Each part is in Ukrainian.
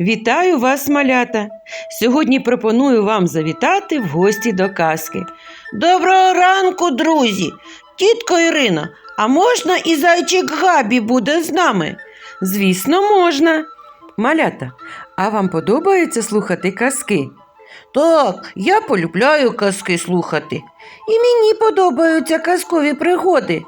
Вітаю вас, малята! Сьогодні пропоную вам завітати в гості до казки. Доброго ранку, друзі! Тітко Ірино, а можна і зайчик Габі буде з нами? Звісно, можна. Малята, а вам подобається слухати казки? Так, я полюбляю казки слухати. І мені подобаються казкові пригоди.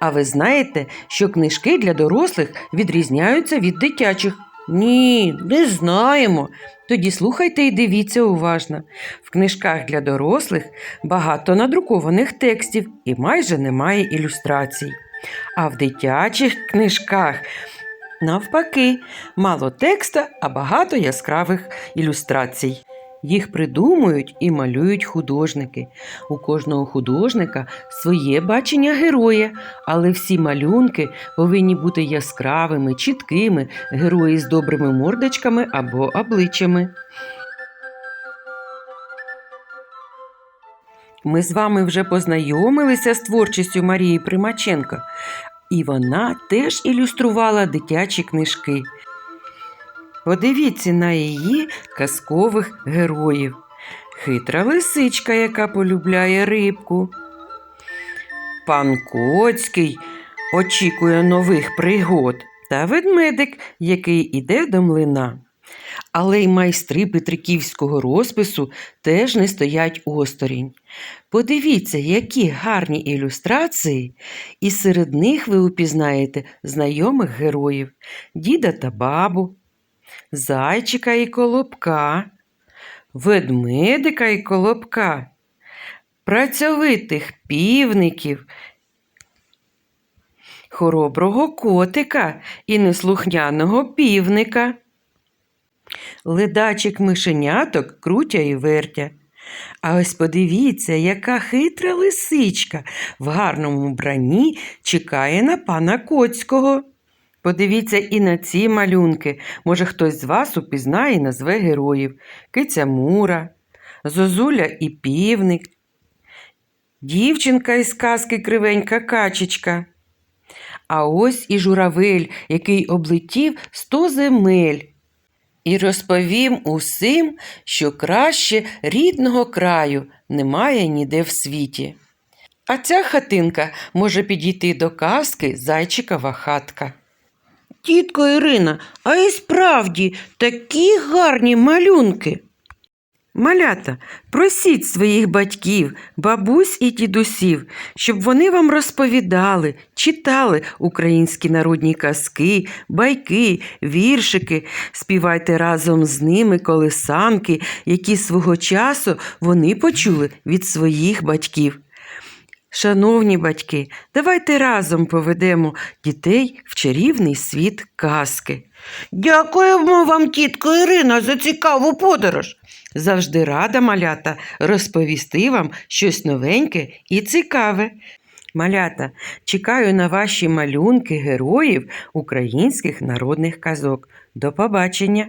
А ви знаєте, що книжки для дорослих відрізняються від дитячих? Ні, не знаємо. Тоді слухайте і дивіться уважно. В книжках для дорослих багато надрукованих текстів і майже немає ілюстрацій. А в дитячих книжках навпаки мало текста, а багато яскравих ілюстрацій. Їх придумують і малюють художники. У кожного художника своє бачення героя, але всі малюнки повинні бути яскравими, чіткими, герої з добрими мордочками або обличчями. Ми з вами вже познайомилися з творчістю Марії Примаченко, і вона теж ілюструвала дитячі книжки. Подивіться на її казкових героїв. Хитра лисичка, яка полюбляє рибку. Пан Коцький очікує нових пригод та ведмедик, який іде до млина. Але й майстри петриківського розпису теж не стоять осторонь. Подивіться, які гарні ілюстрації, і серед них ви упізнаєте знайомих героїв діда та бабу, зайчика і колобка, ведмедика і колобка, працьовитих півників, хороброго котика і неслухняного півника, ледачик мишеняток крутя і вертя. А ось подивіться, яка хитра лисичка в гарному бранні чекає на пана Коцького. Подивіться і на ці малюнки. Може, хтось з вас упізнає і назве героїв Киця Мура, Зозуля і півник, дівчинка із казки кривенька качечка. А ось і журавель, який облетів сто земель. І розповім усім, що краще рідного краю немає ніде в світі. А ця хатинка може підійти до казки Зайчикова хатка. Тітко Ірина, а і справді такі гарні малюнки. Малята, просіть своїх батьків, бабусь і дідусів, щоб вони вам розповідали, читали українські народні казки, байки, віршики, співайте разом з ними колисанки, які свого часу вони почули від своїх батьків. Шановні батьки, давайте разом поведемо дітей в чарівний світ казки. Дякуємо вам, тітко Ірина, за цікаву подорож. Завжди рада малята розповісти вам щось новеньке і цікаве. Малята, чекаю на ваші малюнки героїв українських народних казок. До побачення!